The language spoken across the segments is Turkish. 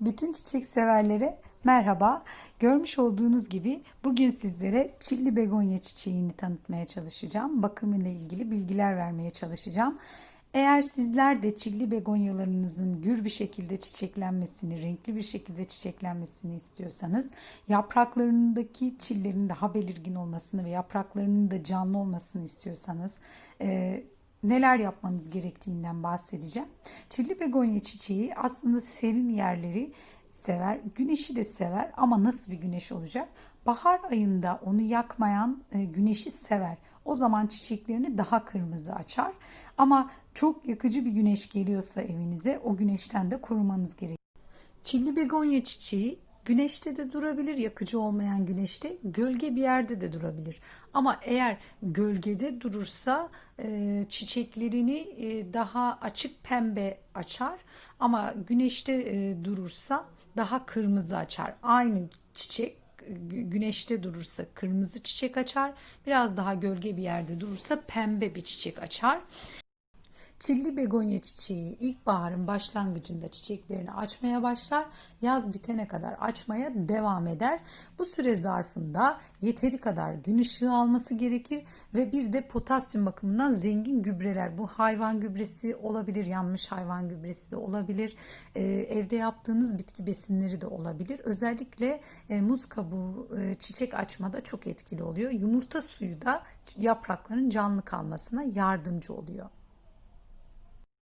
Bütün çiçek severlere merhaba. Görmüş olduğunuz gibi bugün sizlere çilli begonya çiçeğini tanıtmaya çalışacağım. Bakımıyla ilgili bilgiler vermeye çalışacağım. Eğer sizler de çilli begonyalarınızın gür bir şekilde çiçeklenmesini, renkli bir şekilde çiçeklenmesini istiyorsanız, yapraklarındaki çillerin daha belirgin olmasını ve yapraklarının da canlı olmasını istiyorsanız, e, neler yapmanız gerektiğinden bahsedeceğim. Çilli begonya çiçeği aslında serin yerleri sever, güneşi de sever ama nasıl bir güneş olacak? Bahar ayında onu yakmayan e, güneşi sever. O zaman çiçeklerini daha kırmızı açar. Ama çok yakıcı bir güneş geliyorsa evinize o güneşten de korumanız gerekiyor. Çilli begonya çiçeği güneşte de durabilir, yakıcı olmayan güneşte, gölge bir yerde de durabilir. Ama eğer gölgede durursa e, çiçeklerini e, daha açık pembe açar ama güneşte e, durursa daha kırmızı açar. Aynı çiçek güneşte durursa kırmızı çiçek açar. Biraz daha gölge bir yerde durursa pembe bir çiçek açar. Çilli begonya çiçeği ilkbaharın başlangıcında çiçeklerini açmaya başlar. Yaz bitene kadar açmaya devam eder. Bu süre zarfında yeteri kadar gün ışığı alması gerekir ve bir de potasyum bakımından zengin gübreler. Bu hayvan gübresi olabilir, yanmış hayvan gübresi de olabilir. Ee, evde yaptığınız bitki besinleri de olabilir. Özellikle e, muz kabuğu e, çiçek açmada çok etkili oluyor. Yumurta suyu da yaprakların canlı kalmasına yardımcı oluyor.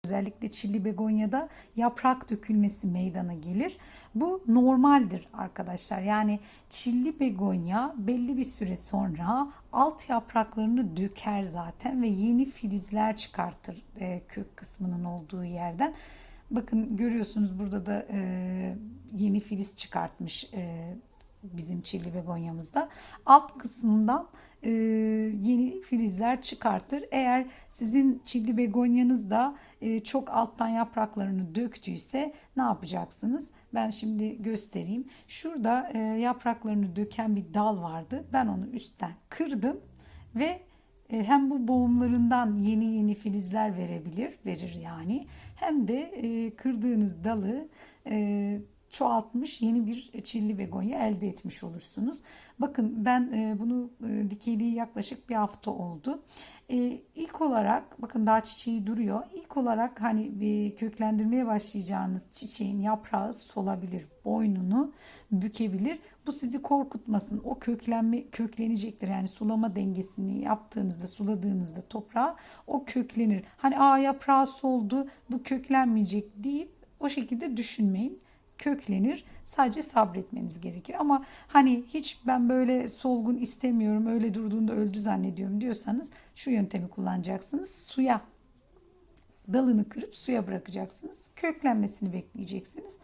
Özellikle çilli begonyada yaprak dökülmesi meydana gelir. Bu normaldir arkadaşlar. Yani çilli begonya belli bir süre sonra alt yapraklarını döker zaten ve yeni filizler çıkartır e, kök kısmının olduğu yerden. Bakın görüyorsunuz burada da e, yeni filiz çıkartmış e, bizim çilli begonyamızda. Alt kısmından e, yeni filizler çıkartır. Eğer sizin çilli begonyanız da e, çok alttan yapraklarını döktüyse ne yapacaksınız? Ben şimdi göstereyim. Şurada e, yapraklarını döken bir dal vardı. Ben onu üstten kırdım ve e, hem bu boğumlarından yeni yeni filizler verebilir, verir yani. Hem de e, kırdığınız dalı e, çoğaltmış yeni bir çilli begonya elde etmiş olursunuz. Bakın ben e, bunu e, dikeyliği yaklaşık bir hafta oldu. E, ilk olarak bakın daha çiçeği duruyor. İlk olarak hani bir köklendirmeye başlayacağınız çiçeğin yaprağı solabilir. Boynunu bükebilir. Bu sizi korkutmasın. O köklenme köklenecektir. Yani sulama dengesini yaptığınızda, suladığınızda toprağa o köklenir. Hani aa yaprağı soldu, bu köklenmeyecek deyip o şekilde düşünmeyin köklenir. Sadece sabretmeniz gerekir. Ama hani hiç ben böyle solgun istemiyorum, öyle durduğunda öldü zannediyorum diyorsanız şu yöntemi kullanacaksınız. Suya dalını kırıp suya bırakacaksınız. Köklenmesini bekleyeceksiniz.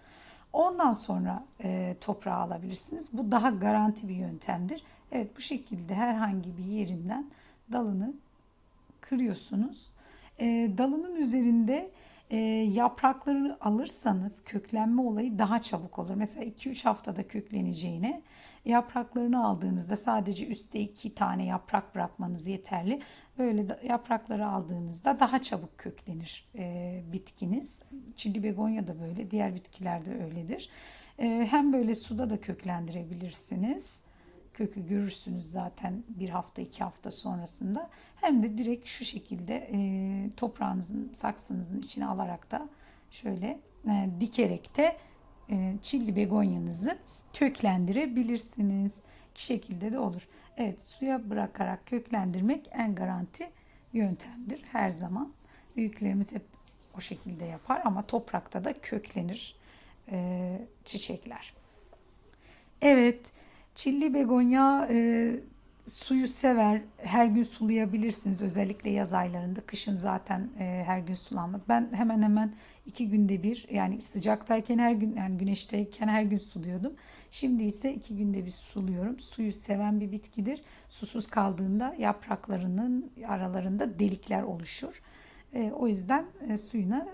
Ondan sonra e, toprağa alabilirsiniz. Bu daha garanti bir yöntemdir. Evet bu şekilde herhangi bir yerinden dalını kırıyorsunuz. E, dalının üzerinde e, yapraklarını alırsanız köklenme olayı daha çabuk olur. Mesela 2-3 haftada kökleneceğine yapraklarını aldığınızda sadece üstte 2 tane yaprak bırakmanız yeterli. Böyle yaprakları aldığınızda daha çabuk köklenir e, bitkiniz. Çilli begonya da böyle, diğer bitkiler de öyledir. E, hem böyle suda da köklendirebilirsiniz kökü görürsünüz zaten bir hafta iki hafta sonrasında. Hem de direkt şu şekilde e, toprağınızın saksınızın içine alarak da şöyle e, dikerek de e, çilli begonyanızı köklendirebilirsiniz. İki şekilde de olur. Evet suya bırakarak köklendirmek en garanti yöntemdir her zaman. Büyüklerimiz hep o şekilde yapar ama toprakta da köklenir e, çiçekler. Evet. Çilli begonya e, suyu sever. Her gün sulayabilirsiniz. Özellikle yaz aylarında. Kışın zaten e, her gün sulanmaz. Ben hemen hemen iki günde bir yani sıcaktayken her gün yani güneşteyken her gün suluyordum. Şimdi ise iki günde bir suluyorum. Suyu seven bir bitkidir. Susuz kaldığında yapraklarının aralarında delikler oluşur. E, o yüzden e, suyuna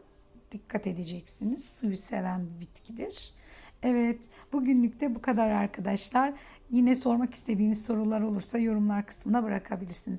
dikkat edeceksiniz. Suyu seven bir bitkidir. Evet, bugünlük de bu kadar arkadaşlar. Yine sormak istediğiniz sorular olursa yorumlar kısmına bırakabilirsiniz.